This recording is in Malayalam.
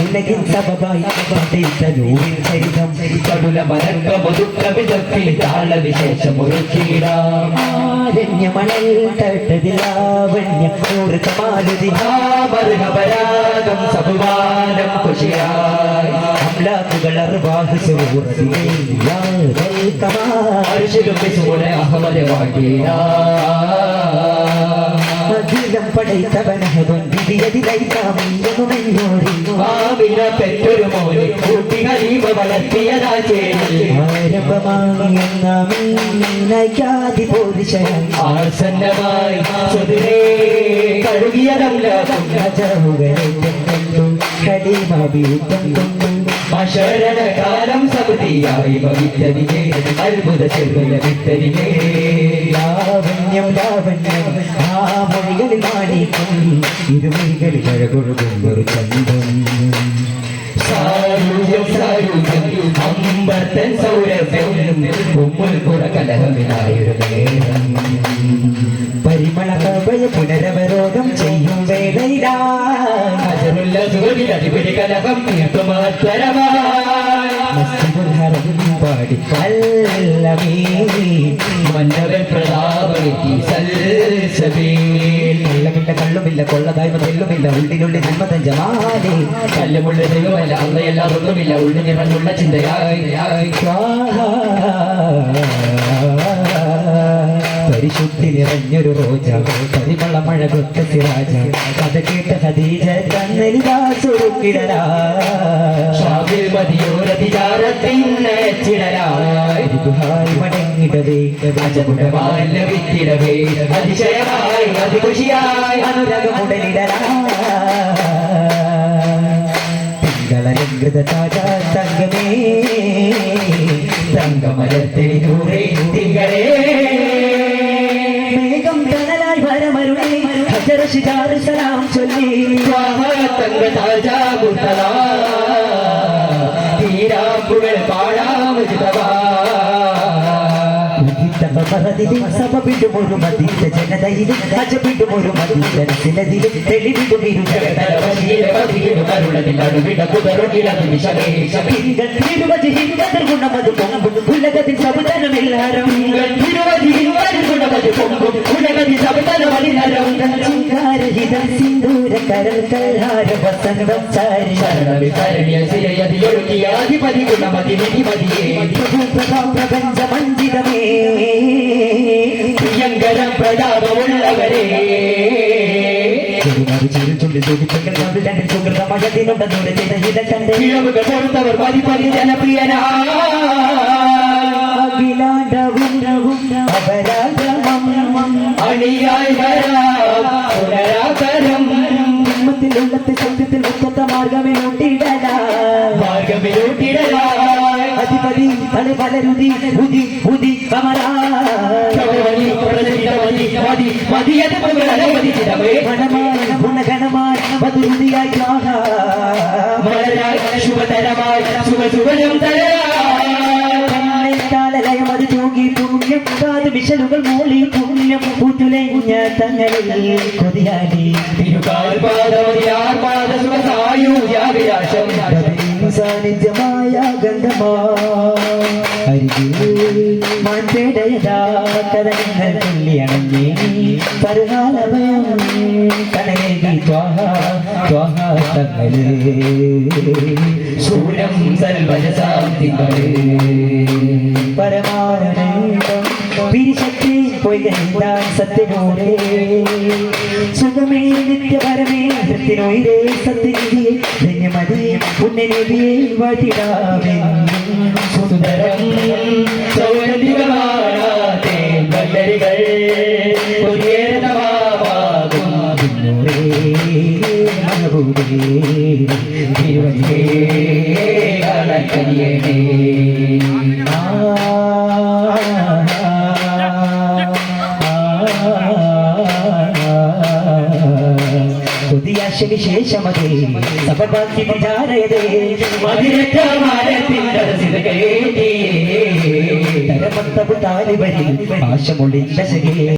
ഉലകിൻ സബബായി നൂറിൻ ചരിതം കടുല മരക്ക മുതുക്ക വിതപ്പി താളവിശേഷമൊരുക്കിയിടാം ആരണ്യമണൽ തട്ടതിലാവണ്യ നൂറ് കമാലുതി മരുഹപരാഗം സബുവാനം കുശിയായി അംലാക്കുകൾ അർവാഹ് സുഹൃത്തിനെ കമാ അഹമ്മദ് വാക്കിയാ പെറ്റൊരു മോനെ കൂട്ടി വളർത്തിയതാ ആസന്നമായി സുതിരേ കഴുകിയതല്ല അശരണകാലം സമിതിയായി ഭവിത്തരിമേ അത്ഭുത ചെറുയ വിത്തരിമേ ലാവണ്യം ലാവണ്യം മൊഴികളിൽ മാണിക്കും ഇരുമൈകളിൽ അഴകൊഴുകും ഒരു ചന്തം സൗരഭ്യം ഉമ്മുൽ നേരം പരിമള കവയ പുനരവരോധം ചെയ്യും വേദയിലാ അജറുള്ള അടിപിടി കലഹം തീർത്തുമാത്രമായി മസ്ജിദുൽ കള്ളുമില്ല കൊള്ളതായ്മ തെല്ലുമില്ല ഉള്ളിനുള്ളിൽ നന്മതൻ ജമാലേ കല്ലുമുള്ള ദൈവമല്ല അന്നയെല്ലാം ഒന്നുമില്ല ഉള്ളിൽ നിറഞ്ഞുള്ള ചിന്തയായി. പരിശുദ്ധി നിറഞ്ഞൊരു റോജ പരിമള മഴ കൊത്ത സിറാജ കഥ കേട്ട ഹദീജ കന്നലിതാസുറുക്കിടരാ ഷാബിൽ മതിയോരതിചാരത്തിന്നെ ചിടരായി ദുഹായി മടങ്ങിടവേ അജമുടമാല വിത്തിടവേ അതിശയമായി അതിഖുഷിയായി അനുരകമുടലിടരാ താജാ തങ്കമേ തങ്കമേ ദൂരെ തിങ്കളേ മേഘം കനലായി വരമരുളേ ഹജറ ശിജാറ് സലാം ചൊല്ലി. തങ്ക താജാ മുർത്തലാ തീരാപ്പുകൾ പാടാമുജിതവാ സഭപിടുമൊരു മതീത ജനതയിൽ അജപിടുമൊരു മതീത ചിലതിൽ തെളിവിടും ഗുണമത് പൊങ്കും ഉലകത്തിൽ സബുതനമെല്ലാരും ചിങ്കാരഹിതം സിന്ദൂര കരൽ കൽഹാര വസന്തം ചാരി പ്രപഞ്ച മഞ്ജിതമേ പ്രതാപമുള്ളവരെ ചുരുചുള്ളി സൂചിപ്പുകൾ രണ്ടിൽ സുഹൃതമഴത്തിനുണ്ടെന്നോട് ചെയ്ത ഹിതന്റെ ഇളവുകൾ കൊടുത്തവർ മതിപ്പതി ജനപ്രിയനാ ഉള്ളത്തെ സത്യത്തിൽ മുക്കത്ത മാർഗമേ ഒട്ടിടല മാർഗമിലൂട്ടിടലായി അധിപതി തല പലരുതി ഉതി ഉതി കമലാ ഗണമായി ഗുണഗണമായി മധുരുതിയായി ശുഭതരമായി ശുഭ ശുഭനം തരായി വിശലുകൾ മൂളി പുണ്യം പുതുലഞ്ഞ തങ്ങളിൽ കൊതിയാടി. സാന്നിധ്യമായ ഗന്ധമാ. മാറ്റേടയതാ കഥങ്ങൾ തുള്ളിയണഞ്ഞേ ത്വാഹ ത്വാഹ തങ്ങളേ. തിങ്കളേ പരമാനന്ദം പിരിശക്തി പൊയ്കണ്ടാൻ സത്യനോടെ സുഖമേ നിത്യപരമേ സത്യനോയിരേ സത്യനിധിയെ ധന്യമതിയെ പുണ്യനിധിയെ വാട്ടിടാമെന്നും സുന്ദരം സൗരന്തികമാണാത്തേ വല്ലരികൾ കണക്കനിയേ വിശേഷമതേ സഭഭാഗ്യ വിചാരയതേ ആശമൊളിച്ച ശരീരം